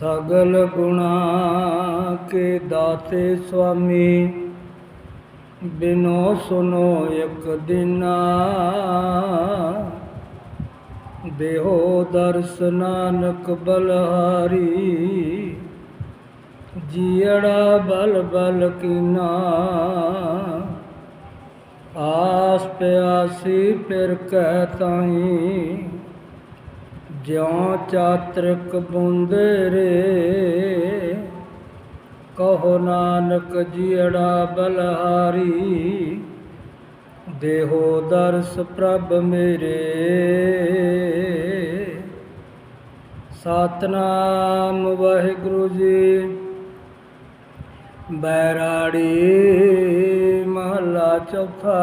ਸਗਲ ਗੁਣਾ ਕੇ ਦਾਤੇ ਸੁਆਮੀ। ਬਿਨੋ ਸੁਨੋ ਇੱਕ ਦਿਨਾ। ਦੇਹੋ ਦਰਸ ਨਾਨਕ ਬਲਹਾਰੀ। ਜੀੜਾ ਬਲ ਬਲ ਕੀਨਾ। ਆਸ ਪਿਆਸੀ ਫਿਰ ਕਹਿ ਤਾਈ ਜਿਉ ਚਾਤ੍ਰਿਕ ਬੁੰਦੇ ਕਹੋ ਨਾਨਕ ਜੀੜਾ ਬਲਹਾਰੀ, ਦੇਹੋ ਦਰਸ ਪ੍ਰਭ ਮੇਰੇ। ਸਤਨਾਮ ਵਾਹਿਗੁਰੂ ਜੀ, ਬੈਰਾੜੀ ਮਹਲਾ ਚੌਥਾ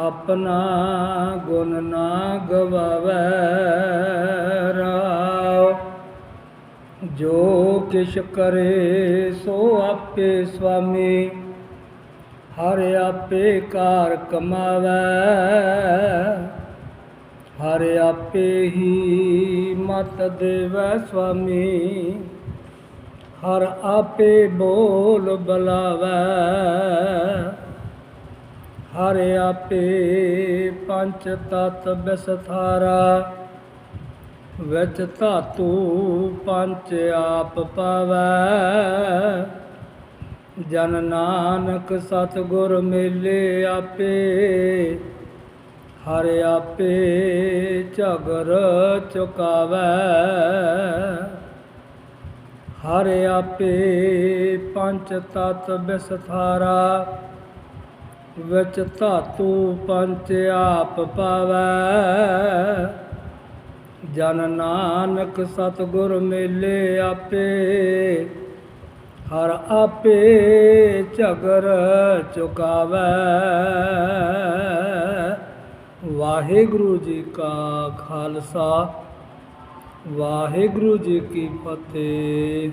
ਆਪਣਾ ਗੁਣ ਨਾ ਗਵਾਵੈ ਰਾਉ ਜੋ ਕਿਛ ਕਰੇ ਸੋ ਆਪੇ ਸੁਆਮੀ, ਹਰ ਆਪੇ ਕਾਰ ਕਮਾਵੇ। ਹਰ ਆਪੇ ਹੀ ਮਤ ਦੇਵੈ ਸੁਆਮੀ, ਹਰ ਆਪੇ ਬੋਲ ਬਲਾਵੈ। ਹਰ ਆਪੇ ਪੰਚ ਤਤ ਬਿਸਥਾਰਾ, ਵਿੱਚ ਧਾਤੂ ਪੰਚ ਆਪ ਪਾਵੈ। ਜਨ ਨਾਨਕ ਸਤਿਗੁਰ ਮੇਲੇ ਆਪੇ, ਹਰ ਆਪੇ ਝਗਰ ਚੁਕਾਵੈ। ਹਰ ਆਪੇ ਪੰਜ ਤਤ ਬਿਸਥਾਰਾ ਵਿੱਚ ਧਾਤੂ ਪੰਜ ਆਪ ਪਾਵੈ। ਜਨ ਨਾਨਕ ਸਤਿਗੁਰ ਮੇਲੇ ਆਪੇ, ਹਰ ਆਪੇ ਝਗਰ ਚੁਕਾਵੈ। ਵਾਹਿਗੁਰੂ ਜੀ ਕਾ ਖਾਲਸਾ, ਵਾਹਿਗੁਰੂ ਜੀ ਕੀ ਫਤਿਹ।